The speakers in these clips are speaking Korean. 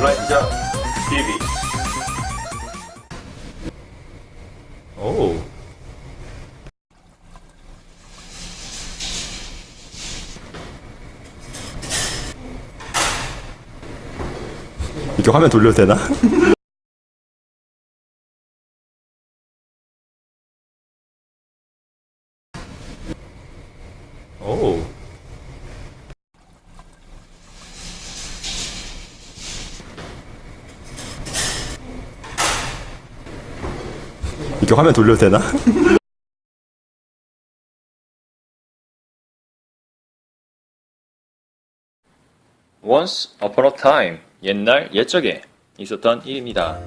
라이트자 TV 오. 이렇게 화면 돌려도 되나? 오. 이렇게 화면 돌려도 되나? Once upon 옛날 옛적에 있었던 일입니다.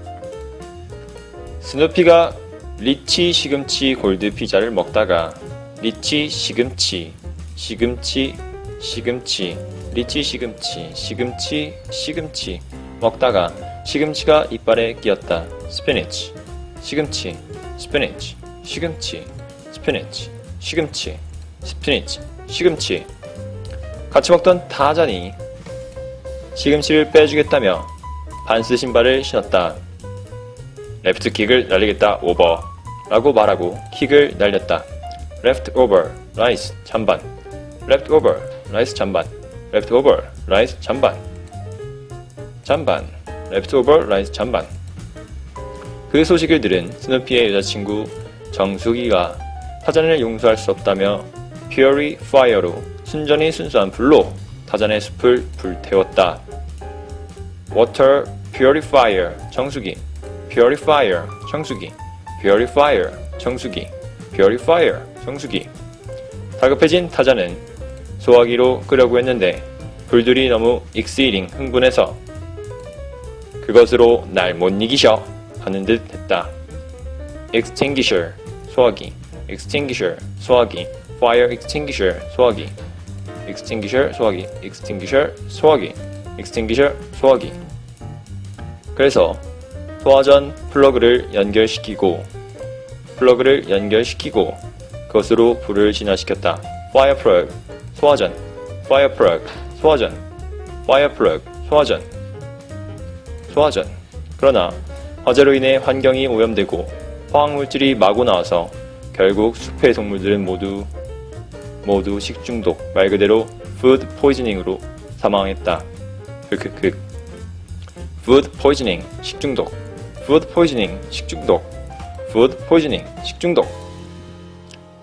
스누피가 리치 시금치 골드 피자를 먹다가 리치 시금치 시금치 시금치 리치 시금치 시금치 시금치 먹다가 시금치가 이빨에 끼었다. 스피니치 시금치 스피니치 시금치 스피니치 시금치 스피니치 시금치. 같이 먹던 타잔이 시금치를 빼주겠다며 반스 신발을 신었다. 레프트 킥을 날리겠다 오버 라고 말하고 킥을 날렸다. 레프트 오버 라이스 잔반. 레프트 오버 라이스 잔반. 레프트 오버 라이스 잔반. 잔반. 레프트 오버 라이스 잔반 그 소식을 들은 스누피의 여자친구 정수기가 타잔을 용서할 수 없다며 퓨어리 파이어로 순전히 순수한 불로 타잔의 숲을 불태웠다. Water Purifier 정수기 Purifier 정수기 Purifier 정수기 Purifier 정수기 다급해진 타자는 소화기로 끄려고 했는데 불들이 너무 익스이링 흥분해서 그것으로 날 못 이기셔 하는 듯 했다. Extinguisher 소화기 Extinguisher 소화기 Fire Extinguisher 소화기 Extinguisher 소화기 Extinguisher 소화기 Extinguisher 소화기 그래서 소화전 플러그를 연결시키고 플러그를 연결시키고 그것으로 불을 진화시켰다. Fire plug 소화전 Fire plug 소화전 Fire plug 소화전 소화전 그러나 화재로 인해 환경이 오염되고 화학물질이 마구 나와서 결국 숲의 동물들은 모두 모두 식중독 말 그대로 food poisoning으로 사망했다. 크크크 food poisoning 식중독 food poisoning 식중독 food poisoning 식중독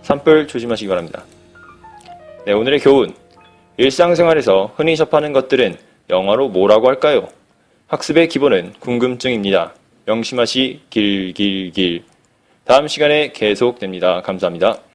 산불 조심하시기 바랍니다. 네, 오늘의 교훈 일상생활에서 흔히 접하는 것들은 영어로 뭐라고 할까요? 학습의 기본은 궁금증입니다. 명심하시 길 길 길 다음 시간에 계속됩니다. 감사합니다.